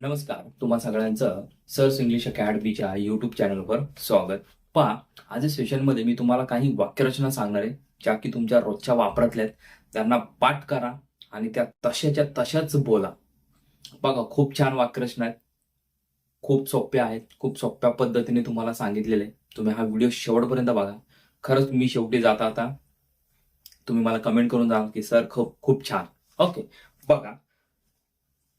नमस्कार तुम्हा सगळ्यांचं सर्स इंग्लिश अकॅडमीच्या युट्यूब चॅनलवर स्वागत. पहा आज सेशनमध्ये मी तुम्हाला काही वाक्यरचना सांगणार आहे ज्या की तुमच्या रोजच्या वापरातल्या आहेत. त्यांना पाठ करा आणि त्या तशाच्या तशाच बोला. बघा खूप छान वाक्यरचना आहेत. खूप सोप्या आहेत खूप सोप्या पद्धतीने तुम्हाला सांगितलेले तुम्ही हा व्हिडिओ शेवटपर्यंत बघा. खरंच मी शेवटी जाता आता तुम्ही मला कमेंट करून जा की सर खूप खूप छान. ओके बघा.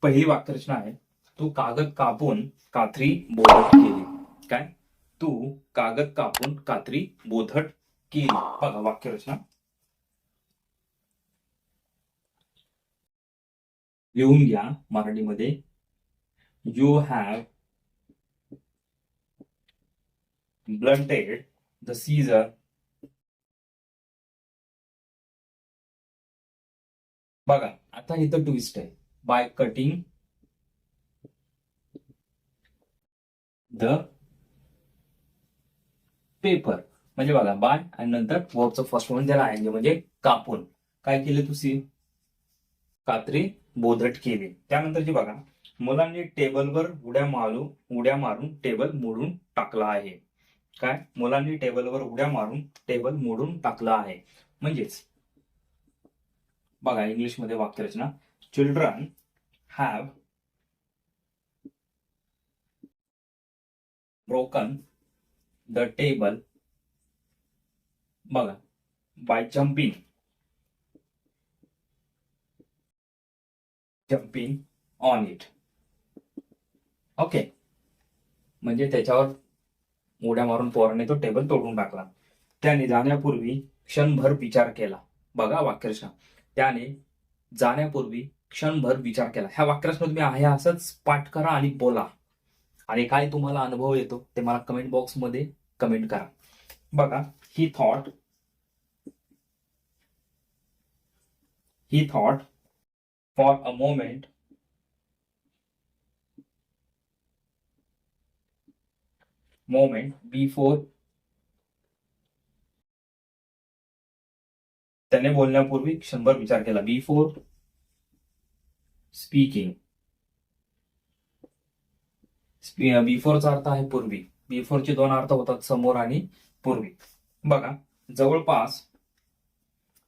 पहिली वाक्यरचना आहे. तू कागद कापून कात्री बोधट केली. काय? तू कागद कापून कात्री बोधट केली. बघा वाक्यरचना. लिहून घ्या मराठीमध्ये. You have blunted the scissor बघा आता इथं ट्विस्ट आहे. By cutting the paper. म्हणजे बघा बाय आणि नंतर वर्कचं फर्स्ट वन त्याला आहे म्हणजे कापून. काय केले तुझी कात्री बोधट केली. त्यानंतरची बघा मुलांनी टेबलवर उड्या मारू उड्या मारून टेबल मोडून टाकला आहे. काय? मुलांनी टेबलवर उड्या मारून टेबल मोडून टाकला आहे. म्हणजेच बघा इंग्लिशमध्ये वाक्यरचना. Children have broken the table. बघा by jumping. Jumping on it. Okay म्हणजे त्याच्यावर उड्या मारून पोराने तो टेबल तोडून टाकला. त्याने जाण्यापूर्वी क्षणभर विचार केला. बघा वाक्यश त्याने जाण्यापूर्वी क्षणभर विचार केला. ह्या वाक्यरचना तुम्ही आहे असंच पाठ करा आणि बोला. आणि काय तुम्हाला अनुभव येतो ते मला कमेंट बॉक्समध्ये कमेंट करा. बघा he thought he thought for a moment moment before त्याने बोलण्यापूर्वी क्षणभर विचार केला. बिफोर स्पीकिंग बिफोरचा अर्थ आहे पूर्वी. बिफोरचे दोन अर्थ होतात समोर आणि पूर्वी. बघा जवळपास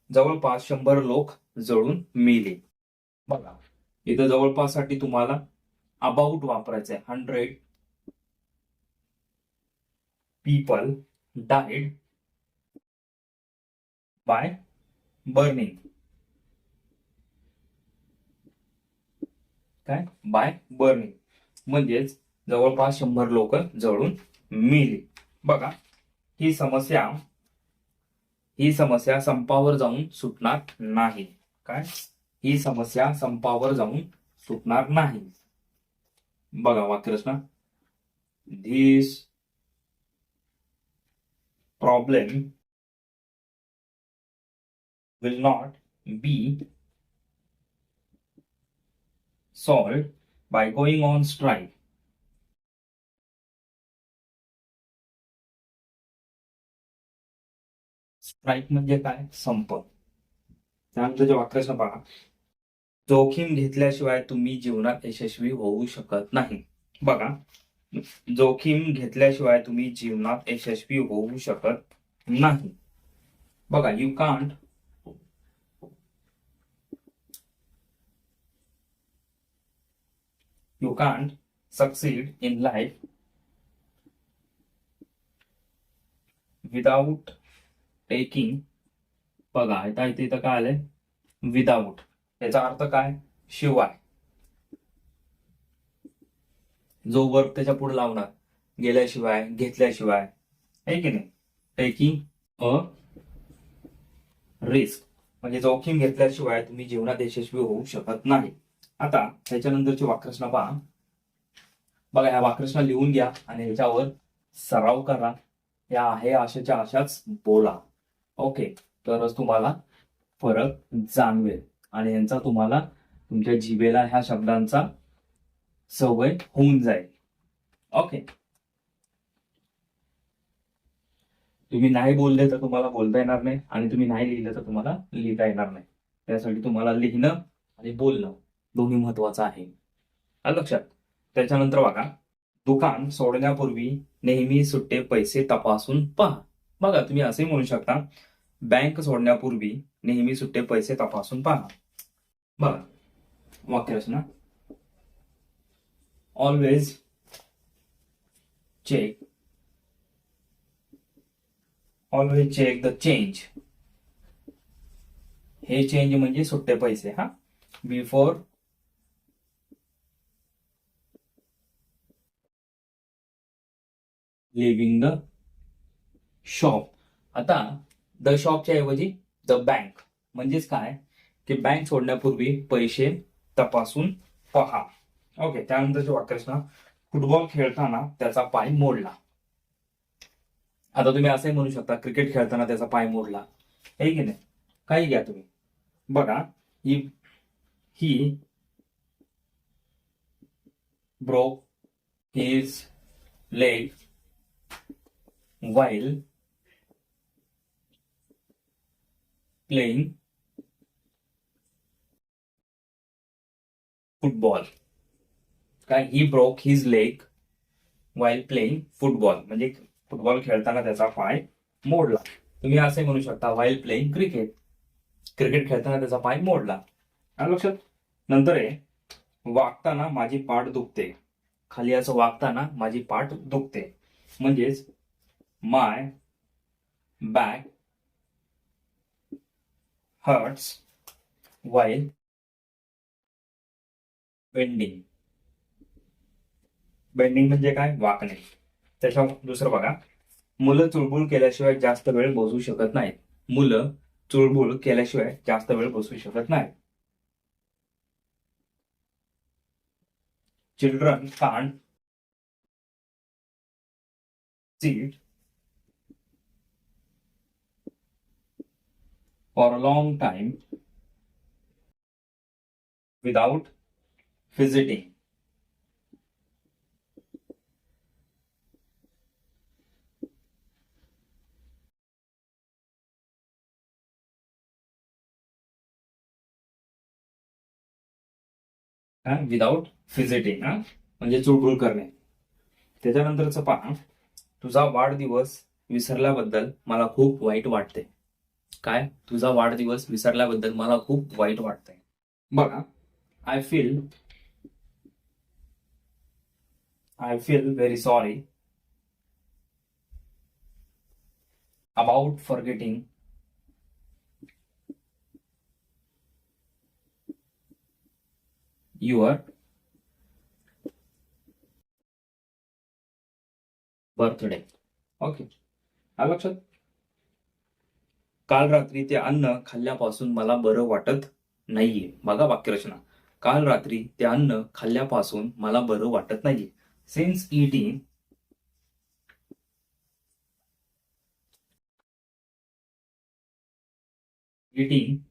जवळपास शंभर लोक जळून मेले. बघा इथं जवळपाससाठी तुम्हाला अबाउट वापरायचं आहे hundred people died by burning काय? बाय बर्निंग म्हणजेच जवळपास शंभर लोक जळून मेली. बघा ही समस्या ही समस्या संपावर जाऊन सुटणार नाही. काय? ही समस्या संपावर जाऊन सुटणार नाही. बघा वाक्यरचना. This problem will not be solved by going on strike strike म्हणजे काय? संप त्यानंतर वाक्य पहा जोखीम घेतल्याशिवाय तुम्ही जीवनात यशस्वी होऊ शकत नाही. बघा. जोखीम घेतल्याशिवाय तुम्ही जीवनात यशस्वी होऊ शकत नाही. बघा you can't you can't succeed in life without taking बघा आता इथे इथं काय आलंय? विदाऊट याचा अर्थ काय? शिवाय. जो वर्क त्याच्या पुढे लावणार गेल्याशिवाय घेतल्याशिवाय. आहे की नाही? टेकिंग अ रिस्क म्हणजे जोखीम घेतल्याशिवाय तुम्ही जीवनात यशस्वी होऊ शकत नाही. आता त्याच्यानंतरची वाक्रचना पहा. बघा ह्या वाक्रचना लिहून घ्या आणि ह्याच्यावर सराव करा. या आहे आशाच्या आशाच बोला. ओके तरच तुम्हाला फरक जाणवेल. आणि यांचा तुम्हाला तुमच्या जिभेला ह्या शब्दांचा सवय होऊन जाईल. ओके. तुम्ही नाही बोलले तर तुम्हाला बोलता येणार नाही आणि तुम्ही नाही लिहिलं तर तुम्हाला लिहिता येणार नाही. त्यासाठी तुम्हाला लिहिणं आणि बोलणं दोन्ही महत्वाचं आहे. लक्षात. त्याच्यानंतर बघा दुकान सोडण्यापूर्वी नेहमी सुट्टे पैसे तपासून पहा. बघा तुम्ही असे म्हणू शकता बँक सोडण्यापूर्वी नेहमी सुट्टे पैसे तपासून पहा. बघा. वाक्यरचना always check always check the change हे चेंज म्हणजे सुट्टे पैसे हा? बिफोर लिव्हिंग द शॉप आता द शॉपच्या ऐवजी द बँक म्हणजेच काय? की बँक सोडण्यापूर्वी पैसे तपासून पहा. ओके त्यानंतरची वाक्यरचना फुटबॉल खेळताना त्याचा पाय मोडला. आता तुम्ही असंही म्हणू शकता क्रिकेट खेळताना त्याचा पाय मोडला. हे की नाही? काही घ्या तुम्ही. बघा he he broke his leg while playing football काय he broke his leg while playing football म्हणजे फुटबॉल खेळताना त्याचा पाय मोडला. तुम्ही असे म्हणू शकता वाईल प्लेइंग क्रिकेट क्रिकेट खेळताना त्याचा पाय मोडला. लक्षात? नंतर आहे वागताना माझी पाठ दुखते. खाली असं वागताना माझी पाठ दुखते. म्हणजेच my back hurts while bending. Bending म्हणजे काय? वाकणे. त्याच्या दुसरं बघा. मुलं चुळबुळ केल्याशिवाय जास्त वेळ बसू शकत नाहीत. मुलं चुळबुळ केल्याशिवाय जास्त वेळ बसू शकत नाहीत. Children can't sit for a long time without visiting. Without fidgeting हा? म्हणजे चुळबुळ करणे. त्याच्यानंतरच पहा तुझा वाढदिवस विसरल्याबद्दल मला खूप वाईट वाटते. काय तुझा वाढदिवस विसरल्याबद्दल मला खूप वाईट वाटतंय. बघा. I feel I feel very sorry about forgetting your birthday okay लक्षात काल रात्री ते अन्न खाल्ल्यापासून मला बरं वाटत नाहीये. बघा वाक्यरचना. काल रात्री ते अन्न खाल्ल्यापासून मला बरं वाटत नाहीये. Since eating eating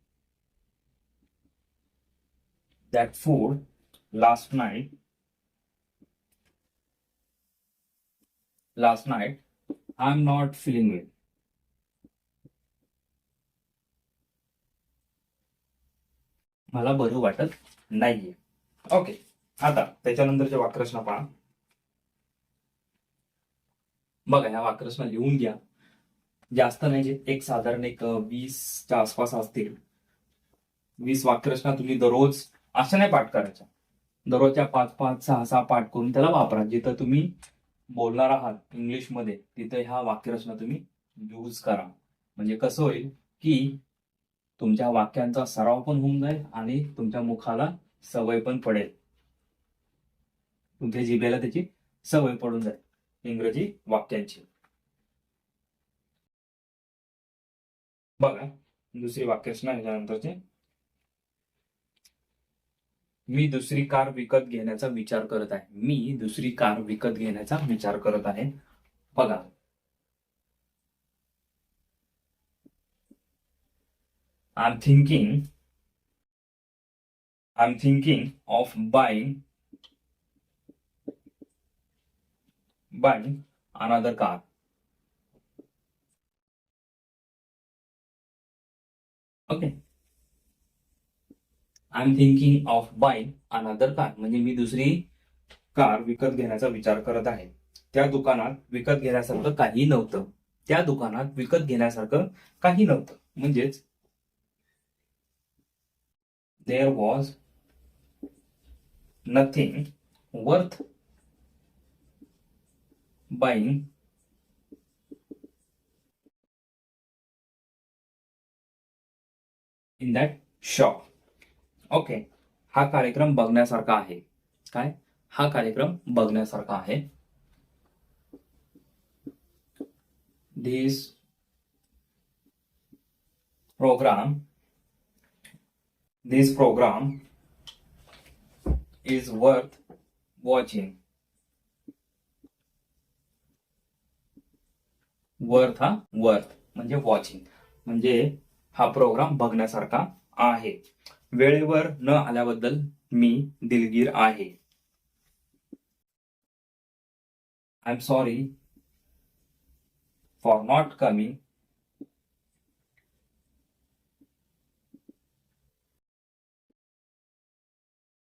that food last night last night i'm not feeling well. मला बरं वाटत नाहीये. ओके आता त्याच्यानंतरच्या वाक्रसना पहा. बघा ह्या वाक्रसना लिहून घ्या. जास्त नाही जे एक साधारण एक वीसच्या आसपास असतील. वीस वाक्यरचना तुम्ही दररोज असं नाही पाठ करायच्या दररोजच्या पाच पाच सहा सहा पाठ करून त्याला वापरा. जिथं तुम्ही बोलणार आहात इंग्लिशमध्ये तिथं ह्या वाक्यरचना तुम्ही यूज करा. म्हणजे कसं होईल की तुमच्या वाक्यांचा सराव पण होऊन जाईल आणि तुमच्या मुखाला सवय पण पडेल. तुमच्या जिभेला त्याची सवय पडून जाईल इंग्रजी वाक्यांची. बघा दुसरी वाक्यरचना ह्याच्यानंतरची मी दुसरी कार विकत घेण्याचा विचार करत आहे. मी दुसरी कार विकत घेण्याचा विचार करत आहे. बघा I'm thinking I'm thinking of buying buying another car. Okay. I'm thinking of buying another car. म्हणजे मी दुसरी कार विकत घेण्याचा विचार करत आहे त्या दुकानात विकत घेण्यासारखं काही नव्हतं त्या दुकानात विकत घेण्यासारखं काही नव्हतं म्हणजेच there was nothing worth buying in that shop okay हा कार्यक्रम बघण्यासारखा आहे. काय? हा कार्यक्रम बघण्यासारखा आहे. This programme This programme is worth watching worth हा वर्थ म्हणजे वॉचिंग म्हणजे हा प्रोग्राम बघण्यासारखा आहे. वेळेवर न आल्याबद्दल मी दिलगीर आहे. I am sorry for not coming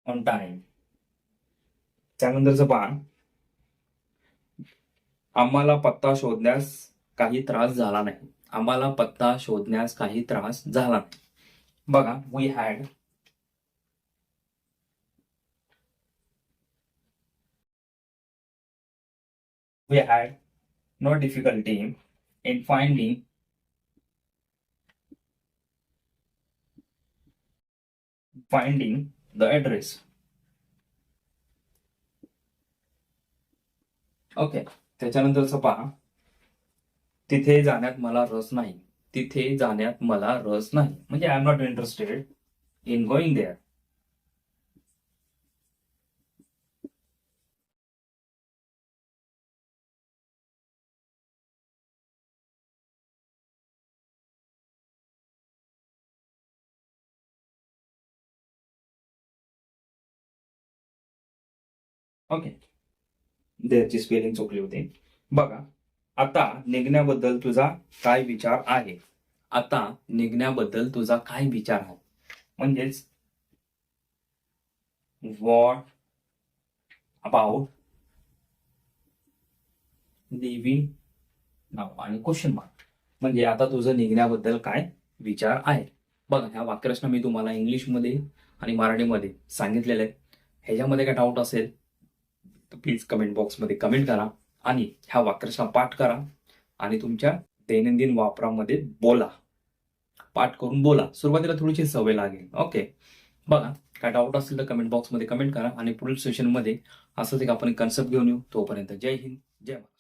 on time त्यानंतरचं पान आम्हाला पत्ता शोधण्यास काही त्रास झाला नाही. आम्हाला पत्ता शोधण्यास काही त्रास झाला नाही. बघा we had we had no difficulty in finding finding the address. Okay त्याच्यानंतरचं पहा. तिथे जाण्यात मला रस नाही. तिथे जाण्यात मला रस नाही. म्हणजे I am not interested in going there okay देअरची spelling चुकली होती. बघा आता निघण्याबद्दल तुझा काय विचार आहे? आता निघण्याबद्दल तुझा काय विचार आहे? म्हणजेच वॉट अबाउट लिव्हिंग नाव आणि क्वेश्चन मार्क म्हणजे आता तुझं निघण्याबद्दल काय विचार आहे? बघा ह्या वाक्यरचना मी तुम्हाला इंग्लिशमध्ये आणि मराठीमध्ये सांगितलेल्या आहेत. ह्याच्यामध्ये काय डाऊट असेल तर प्लीज कमेंट बॉक्समध्ये कमेंट करा आणि ह्या वाक्यरचना पाठ करा आणि तुमच्या दैनंदिन वापरामध्ये बोला. पाठ करून बोला. सुरुवातीला थोडीशी सवय लागेल. ओके बघा काय डाऊट असेल तर कमेंट बॉक्समध्ये कमेंट करा आणि पुढील सेशनमध्ये असंच एक आपण कन्सेप्ट घेऊन येऊ. तोपर्यंत जय हिंद जय महाराज